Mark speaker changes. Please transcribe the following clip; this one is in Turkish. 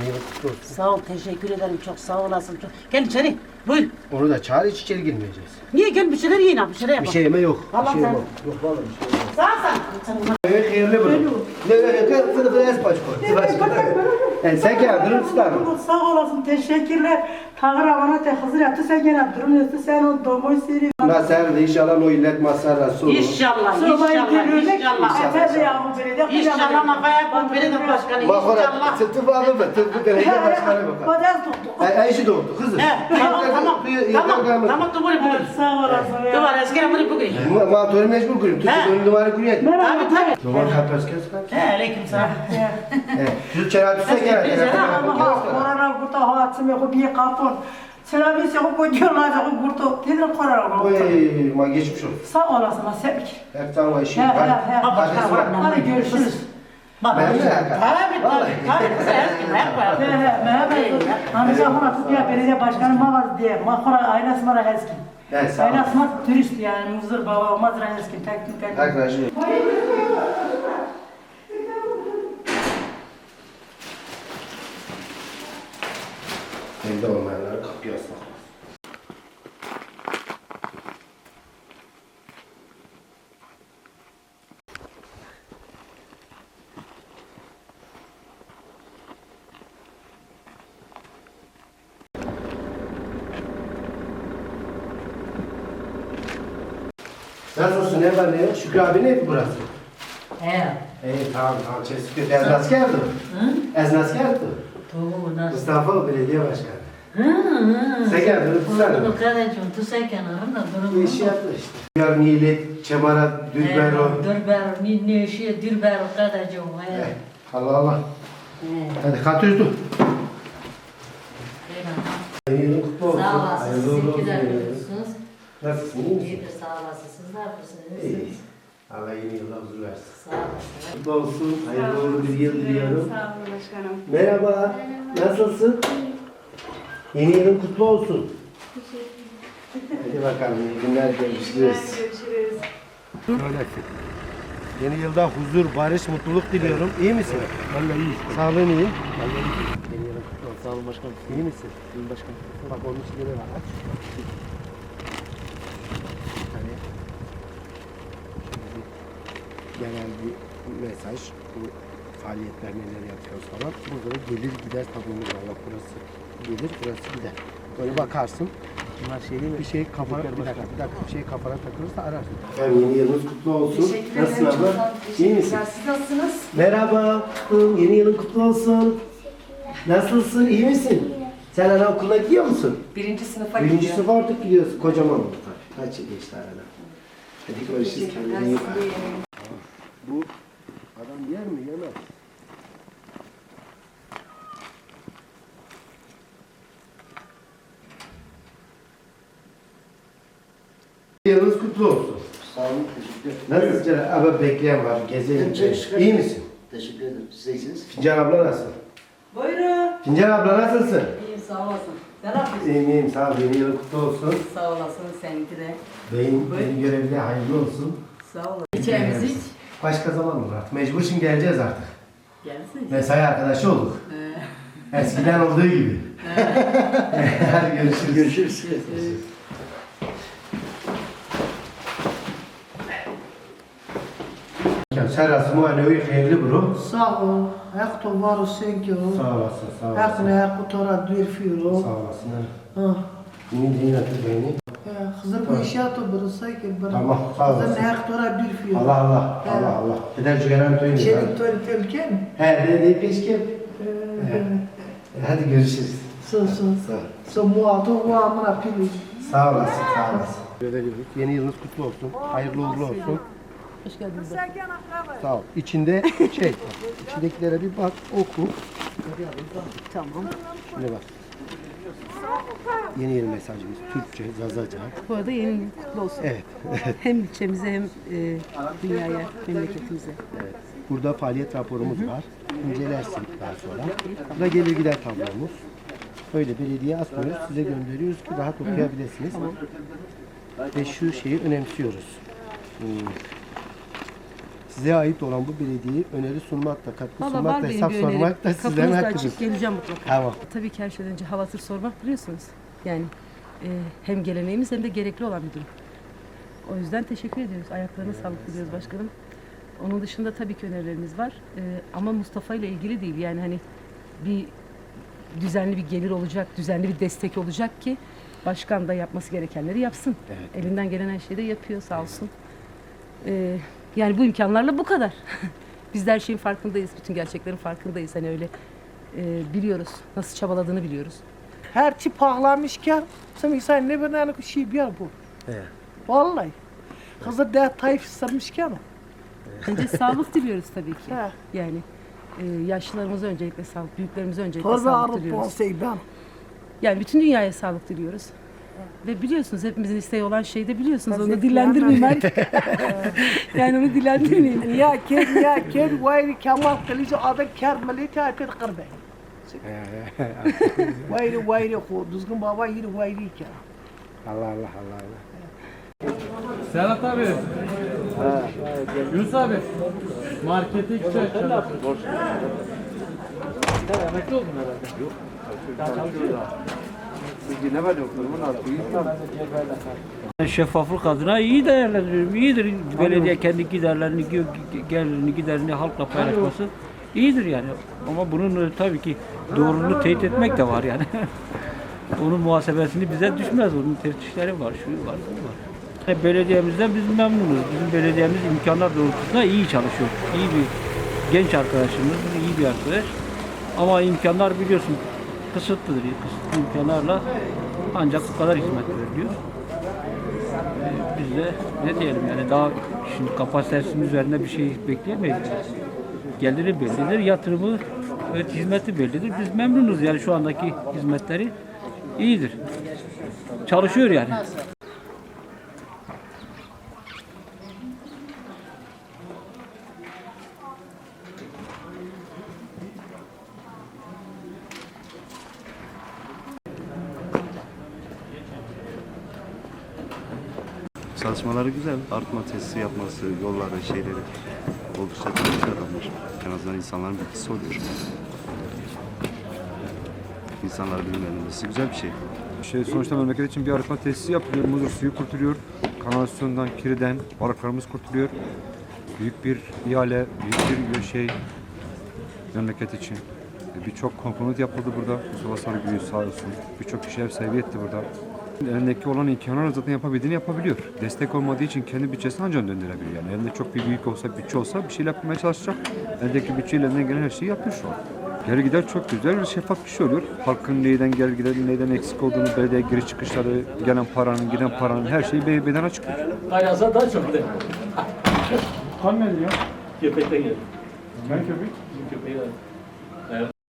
Speaker 1: Yeni yılın kutlu olsun.
Speaker 2: Sağ ol, teşekkür ederim. Çok sağ olasın. Çok... Gel içeri. Buyur.
Speaker 1: Onu da çağır hiç içeri girmeyeceğiz.
Speaker 2: Niye gel bir şeyler yiyin bir şeyler yapalım.
Speaker 1: Bir şey yeme yok.
Speaker 2: Allah
Speaker 1: bir şey
Speaker 2: sen-
Speaker 1: yok. Yok vallahi bir şey yok.
Speaker 2: Sen.
Speaker 1: Evet hayırlı bunu. Ne ne ne fıdı fıdı es. Yani sen gel tutarım.
Speaker 3: Sağ olasın, teşekkürler. Bana te hazır yaptı, sen gene durmuyorsun, sen o domoy seri.
Speaker 1: Nasıl inşallah o illet masarla su.
Speaker 2: İnşallah, inşallah, inşallah.
Speaker 3: Efer de yağmur belediye.
Speaker 2: İnşallah makaya koy, belediye başkanı. İnşallah.
Speaker 1: tıpkı alır mı? Tıpkı belediye başkanı bakar.
Speaker 3: Badaz tuttu.
Speaker 1: Ay ay işi doğdu kızım.
Speaker 2: Tamam, tamam. Buraya, buraya.
Speaker 3: Sağ olasın.
Speaker 2: Dur var, eskere buraya, buraya.
Speaker 1: Matörü mecbur kurayım. Tuttu
Speaker 2: He.
Speaker 1: dönü duvarı kurayım.
Speaker 2: Tabii.
Speaker 1: Duvar kapısı kes kaç.
Speaker 2: He, aleyküm selam.
Speaker 1: Şu gel.
Speaker 2: Biz de
Speaker 3: Ama korona burada havatım yok, bir kapon. Selam ise o koyuyorlar, o burada. Dedin korona.
Speaker 1: Oy, ma geçmiş olsun.
Speaker 3: Sağ olasın, sevk.
Speaker 1: Hep tamam işi.
Speaker 3: He, he,
Speaker 1: Hadi.
Speaker 3: he.
Speaker 1: Hadi sıra.
Speaker 3: Hadi görüşürüz.
Speaker 2: Tabii, tabii, tabii. Kız eski, var.
Speaker 3: He he. Hani sen bana tutmuyor, belediye başkanı var diye. Eskin.
Speaker 1: He, sağ ol.
Speaker 3: Aynası var turist yani, muzur baba, mazra eskin. Tek tek.
Speaker 1: Arkadaşlar. Evde olmayanlar kapıyı asmak. Nasılsın? Ne var ne yok? Şükrü abi ne burası?
Speaker 2: He.
Speaker 1: İyi tamam tamam. Çeşitli. Ez naskerdi. Ez naskerdi.
Speaker 4: Doğru nasıl?
Speaker 1: Mustafa Belediye Başkanı.
Speaker 4: Hı hı.
Speaker 1: Sen geldin, tutsana.
Speaker 4: Bunu kardeşim tutsa kenarında
Speaker 1: Bu
Speaker 4: durum.
Speaker 1: işi yaptı işte. Yar Nilet, Çemara, Dürbero.
Speaker 4: Dürber, ni ne işi dürber kardeşim. He.
Speaker 1: Allah Allah. Hadi kat üstü.
Speaker 4: Eyvallah.
Speaker 1: Hayırlı kutlu olsun.
Speaker 4: Sağ olasın.
Speaker 1: Hayırlı olsun.
Speaker 4: İkiler biliyorsunuz.
Speaker 1: Nasılsın? iyi misin?
Speaker 4: İyidir sağ olasın. Siz ne yapıyorsunuz?
Speaker 1: İyi. Allah yeni yılda huzur versin.
Speaker 4: Sağ olasın.
Speaker 1: Kutlu olsun. Hayırlı uğurlu bir yıl diliyorum.
Speaker 3: Sağ olun başkanım.
Speaker 1: Merhaba. Nasılsın? Yeni yılın kutlu olsun. Hadi bakalım. iyi günler görüşürüz.
Speaker 3: Görüşürüz.
Speaker 1: Öylesin. Yeni yılda huzur, barış, mutluluk diliyorum. İyi misin? De iyiyim. Sağlığın iyi. Yeni yılın kutlu olsun. Sağ olun başkanım. İyi misin? İyiyim başkanım. Bak onun içinde var. Aç. Hani şimdi genel bir mesaj. Bu faaliyetler neler yapıyoruz falan. Burada da gelir gider tablomuz var. Bak burası gelir, burası gider. Böyle bakarsın. Bunlar şey değil mi? Bir şey kafana, bir dakika, bir dakika, bir şey kafana takılırsa ararsın. Efendim yeni yılınız kutlu olsun. Nasılsın abla? İyi misin?
Speaker 3: Siz nasılsınız?
Speaker 1: Merhaba, yeni yılın kutlu olsun. Nasılsın, iyi misin? Sen anaokuluna gidiyor musun?
Speaker 3: Birinci sınıfa
Speaker 1: Birinci
Speaker 3: gidiyorum.
Speaker 1: sınıf artık gidiyorsun. Kocaman oldu tabii. Kaç yıl geçti arada? Hadi görüşürüz. Kendine iyi bak. Bu adam yer mi? Yemez. Yılınız kutlu olsun.
Speaker 5: Sağ olun, teşekkür ederim.
Speaker 1: Nasılsın canım? Abi bekleyen var. Gezelim.
Speaker 5: Teşekkür
Speaker 1: İyi misin?
Speaker 5: Teşekkür ederim. Siz de iyisiniz.
Speaker 1: Fincan abla nasıl?
Speaker 3: Buyurun.
Speaker 1: Fincan abla nasılsın?
Speaker 6: İyiyim sağ olasın. Ne yapıyorsun?
Speaker 1: İyiyim iyiyim. Sağ ol. Yeni yılın kutlu olsun.
Speaker 6: Sağ olasın seninki de.
Speaker 1: Beyin, beyin görevli hayırlı olsun.
Speaker 6: Sağ olasın. İçerimiz iç.
Speaker 1: Başka zaman olur artık. Mecbur şimdi geleceğiz artık.
Speaker 6: Gelsin.
Speaker 1: Mesai arkadaşı olduk. Eskiden olduğu gibi. Hadi görüşürüz.
Speaker 5: Görüşürüz.
Speaker 1: Serası muayenevi hayırlı bro.
Speaker 3: Sağ ol. Ekto var o senki o.
Speaker 1: Sağ olasın, sağ olasın.
Speaker 3: ekto tora duyur fiyo.
Speaker 1: Sağ olasın.
Speaker 3: Ha.
Speaker 1: Yeni din atı beni.
Speaker 3: Hızır bu işe atı burası ki bırak.
Speaker 1: Tamam, sağ olasın.
Speaker 3: Hızır ekto tora bir fiyo.
Speaker 1: Allah Allah, Allah Allah. Gider cügeren toyunu.
Speaker 3: Çelik tori telken.
Speaker 1: He, de de peşke. Hadi görüşürüz. Sağ ol.
Speaker 3: So muato bu amına pili.
Speaker 1: Sağ olasın, sağ olasın. Yeni yılınız kutlu olsun. Hayırlı uğurlu olsun.
Speaker 6: Hoş geldiniz.
Speaker 1: Sağ ol. İçinde şey, içindekilere bir bak, oku.
Speaker 6: Tamam.
Speaker 1: Şimdi bak. Yeni yıl mesajımız Türkçe, Zazaca.
Speaker 6: Bu arada yeni yıl kutlu olsun.
Speaker 1: Evet.
Speaker 6: Hem ilçemize hem e, dünyaya, memleketimize.
Speaker 1: evet. Burada faaliyet raporumuz var. İncelersin daha sonra. Burada gelir gider tablomuz. Böyle belediye asmıyoruz, size gönderiyoruz ki rahat okuyabilirsiniz. Ve şu şeyi önemsiyoruz. Hmm. Size ait olan bu belediyeyi öneri sunmakta, katkı
Speaker 6: Valla var
Speaker 1: sunmakta,
Speaker 6: benim
Speaker 1: hesap
Speaker 6: bir önerim.
Speaker 1: sormak da sizden
Speaker 6: Kapınız da
Speaker 1: hakkınız.
Speaker 6: açık geleceğim mutlaka.
Speaker 1: Tamam.
Speaker 6: Tabii ki her şeyden önce hava hatır sormak biliyorsunuz. Yani e, hem geleneğimiz hem de gerekli olan bir durum. O yüzden teşekkür ediyoruz. Ayaklarına sağlık diliyoruz başkanım. Onun dışında tabii ki önerilerimiz var. E, ama Mustafa ile ilgili değil. Yani hani bir düzenli bir gelir olacak, düzenli bir destek olacak ki başkan da yapması gerekenleri yapsın.
Speaker 1: Evet.
Speaker 6: Elinden gelen her şeyi de yapıyor sağ olsun. E, yani bu imkanlarla bu kadar. Biz de her şeyin farkındayız. Bütün gerçeklerin farkındayız. Hani öyle e, biliyoruz. Nasıl çabaladığını biliyoruz.
Speaker 3: Her çi pahlamışken sen insan ne ben bir şey bir bu.
Speaker 1: Evet.
Speaker 3: Vallahi. Hazır da tayf sarmışken.
Speaker 6: Önce sağlık diliyoruz tabii ki.
Speaker 3: He.
Speaker 6: Yani e, yaşlılarımıza öncelikle sağlık, büyüklerimize öncelikle
Speaker 3: Torba
Speaker 6: sağlık diliyoruz.
Speaker 3: ben.
Speaker 6: Yani bütün dünyaya sağlık diliyoruz. Ve biliyorsunuz hepimizin isteği olan şey de biliyorsunuz. Onu dillendirmeyeyim artık. yani onu dillendirmeyeyim.
Speaker 3: Ya ken ya ken vayri kemal kılıcı adı kermeli tatil kırbe. Vayri vayri ko düzgün baba yeri vayri ki.
Speaker 1: Allah Allah Allah Allah.
Speaker 7: Serhat abi. Yunus abi. Markete iki çay çalar. Sen emekli oldun herhalde. Yok.
Speaker 5: Ne doktorumun artığı?
Speaker 8: Şeffaflık adına iyi değerlendiriyorum. İyidir. Belediye kendi giderlerini, gelirini, giderini halkla paylaşması iyidir yani. Ama bunun e, tabii ki doğruluğunu teyit etmek de var yani. Onun muhasebesini bize düşmez. Onun teftişleri var, şu var, bu var. E, Belediyemizden biz memnunuz. Bizim belediyemiz imkanlar doğrultusunda iyi çalışıyor. İyi bir genç arkadaşımız, iyi bir arkadaş. Ama imkanlar biliyorsun kısıtlıdır. Kısıtlı imkanlarla ancak bu kadar hizmet veriliyor. Ee, Biz de ne diyelim yani daha şimdi kapasitesinin üzerinde bir şey bekleyemeyiz. Geliri bellidir, yatırımı ve hizmeti bellidir. Biz memnunuz yani şu andaki hizmetleri iyidir. Çalışıyor yani.
Speaker 9: Çalışmaları güzel. Artma tesisi yapması, yolları, şeyleri oldukça çalışıyor adamlar. En azından insanların bilgisi oluyor. İnsanlar bilmeleri güzel bir şey.
Speaker 10: Şey, sonuçta memleket için bir arıtma tesisi yapılıyor. Muzur suyu kurtuluyor. Kanalizasyondan, kiriden balıklarımız kurtuluyor. Büyük bir ihale, büyük bir şey memleket için. Birçok komponent yapıldı burada. Mustafa Sarıgül sağ olsun. Birçok kişi ev sahibi etti burada. Elindeki olan imkanlarla zaten yapabildiğini yapabiliyor. Destek olmadığı için kendi bütçesini ancak döndürebiliyor. Yani elinde çok bir büyük olsa, bütçe olsa bir şey yapmaya çalışacak. Eldeki bütçeyle elinden gelen her şeyi yapıyor şu an. Geri gider çok güzel, şeffaf bir şey oluyor. Halkın neyden gel gider, neyden eksik olduğunu, belediye giriş çıkışları, gelen paranın, giden paranın her şeyi be- beden açıklıyor.
Speaker 7: Kaynasa daha çok de.
Speaker 10: Kan ne diyor?
Speaker 7: Köpekten geldi.
Speaker 10: Ben köpek.
Speaker 7: Bizim köpeği var.